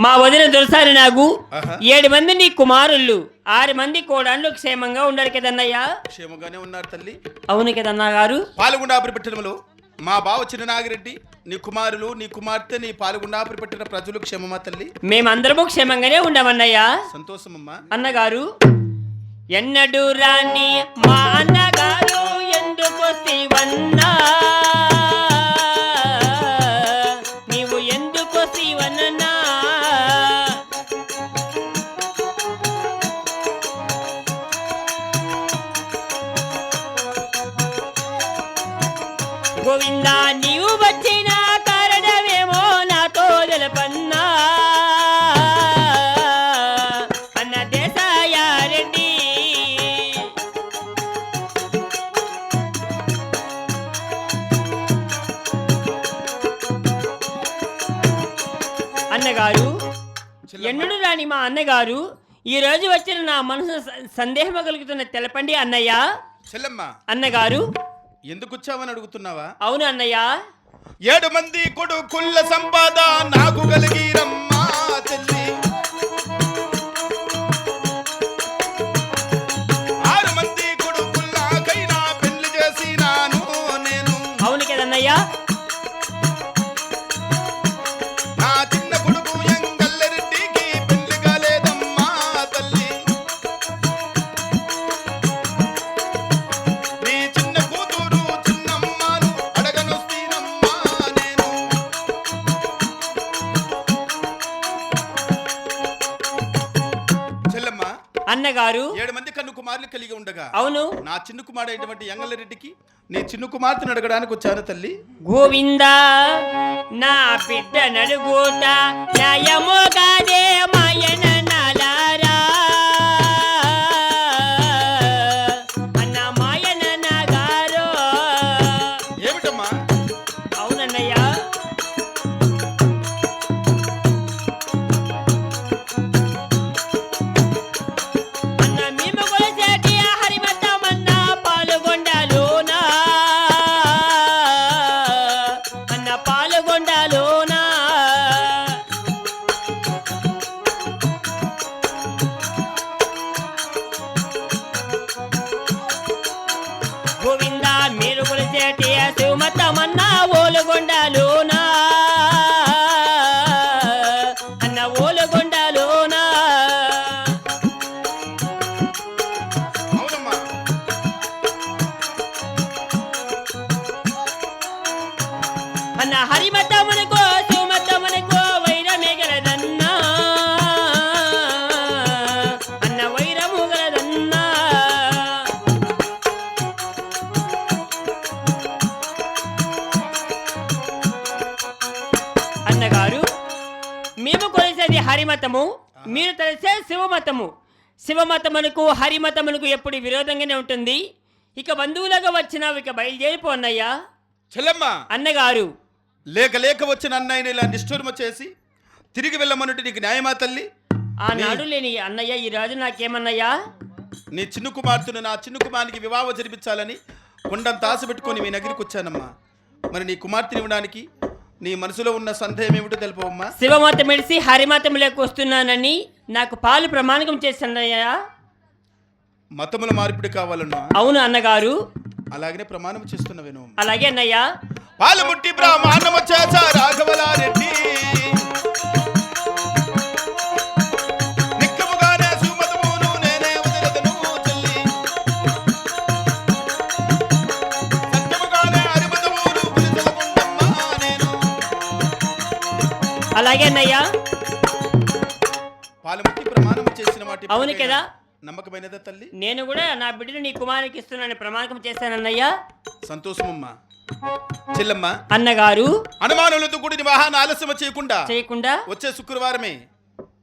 మా వదిన దొరసారి నాకు. ఏడు మంది నీ కుమారుళ్ళు ఆరు మంది కోడాళ్ళు క్షేమంగా ఉండారు కదన్నయ్యా. క్షేమంగానే ఉన్నారు తల్లి. అవును కదన్నా గారు. పాల్గొండాపురి పట్టణంలో మా బావ చిన్ననాగిరెడ్డి నీ కుమారులు నీ కుమార్తె నీ పాల్గొండాపురి పట్టిన ప్రజలు క్షేమమా తల్లి? మేమందరము క్షేమంగానే ఉండమన్నయ్యా. సంతోషమమ్మా. అన్నగారు ఎన్నడు రాని మా అన్నగారు ఎందుకు శివన్నా గోవిందా నీవు వచ్చిన కారణమేమో నాతో తెలపన్నా అన్న దేశాయారెడ్డి అన్నగారు ఎన్నడూ రాని మా అన్నగారు? ఈ రోజు వచ్చిన నా మనసు సందేహం కలుగుతున్న తెలపండి అన్నయ్య. చెల్లెమ్మ. అన్నగారు ఎందుకు వచ్చావని అడుగుతున్నావా? అవును అన్నయ్య. ఏడు మంది కొడుకుల్ల సంపాద నాకు కలిగిరమ్మా చెల్లి. ఆరు మంది పెళ్ళి చేసినాను నేను. అవును కదన్నయ్య. అన్నగారు ఏడు మంది కన్ను కుమారులు కలిగి ఉండగా అవును. నా చిన్న కుమారుడైనటువంటి ఎంగల్లరెడ్డికి నీ చిన్న కుమార్తెను అడగడానికి వచ్చాను తల్లి. గోవిందా నా బిడ్డ నడుగుట న్యాయము కాదే మాయన నాలారా. అన్న మాయన నాగారో. ఏమిటమ్మా? కొలిసేది హరిమతము మీరు తెలిసే శివమతము. శివమతమునకు హరిమతమునకు ఎప్పుడు విరోధంగానే ఉంటుంది. ఇక బంధువులుగా వచ్చినా ఇక బయలుదేరిపో అన్నయ్యా. చెల్లమ్మ. అన్నగారు. లేక లేక వచ్చిన అన్నయ్యని ఇలా నిష్ఠూర్మ చేసి తిరిగి వెళ్ళమన్నట్టు నీకు న్యాయమా తల్లి? ఆనాడు లేని అన్నయ్య ఈ రాజు నాకేమన్నయ్యా? నీ చిన్న కుమార్తెను నా చిన్న కుమారునికి వివాహం జరిపించాలని కొండంత ఆశ పెట్టుకొని మీ నగిరికి వచ్చానమ్మా. మరి నీ కుమార్తెని ఇవ్వడానికి నీ మనసులో ఉన్న సందేహం ఏమిటో తెలుపవమ్మా. శివమత మెడిసి హరిమతంలోకి వస్తున్నానని నాకు పాలు ప్రమాణకం చేస్తానయ్యా మతముల మార్పిడి కావాలన్నా? అవును అన్నగారు. అలాగనే ప్రమాణం చేస్తున్నవేను. అలాగే అన్నయ్య. పాలముట్టి బ్రాహ్మణము చేసా రాఘవలారెడ్డి. అలాగే అన్నయ్య పాలముట్టి ప్రమాణం చేసిన మాట అవును కదా? నమ్మకమైనదా తల్లి. నేను కూడా నా బిడ్డను నీ కుమారునికి ఇస్తున్నానని ప్రమాణకం చేస్తానన్నయ్యా సంతోషమమ్మా. చెల్లమ్మ. అన్నగారు. అనుమానులతో కూడిన వాహన ఆలస్యం చేయకుండా. చేయకుండా. వచ్చే శుక్రవారమే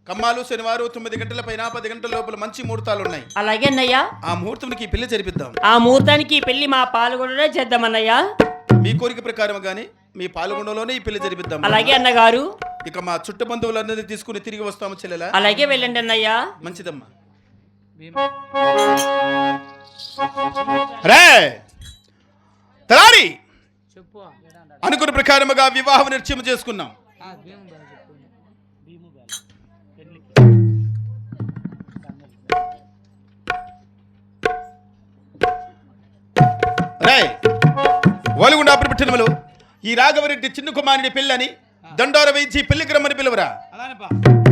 కమ్మాలు శనివారం తొమ్మిది గంటల పైన పది గంటల లోపల మంచి ముహూర్తాలు ఉన్నాయి అలాగే అన్నయ్య ఆ ముహూర్తంకి పెళ్ళి జరిపిద్దాం. ఆ ముహూర్తానికి పెళ్ళి మా పాల్గొనడే చేద్దామన్నయ్య. మీ కోరిక ప్రకారం గానీ మీ పాల్గొండలోనే ఈ పెళ్ళి జరిపిద్దాం. అలాగే అన్నగారు. ఇక మా చుట్టు బంధువులందరినీ తీసుకుని తిరిగి వస్తాము చెల్లెలా? అలాగే వెళ్ళండి అన్నయ్యా. మంచిదమ్మా. రే! తలారి! అనుకున్న ప్రకారముగా వివాహం నిర్చయం చేసుకున్నాం. రే వలుగుండా పట్టణంలో ఈ రాఘవరెడ్డి చిన్న కుమారుడి పెళ్ళని ದಂಡೋರ ವಹಿಸಿ ಪಿಲ್ಲಿಕ್ರಮರಿ ಪಿಲವರ ಅದಾನಪ್ಪ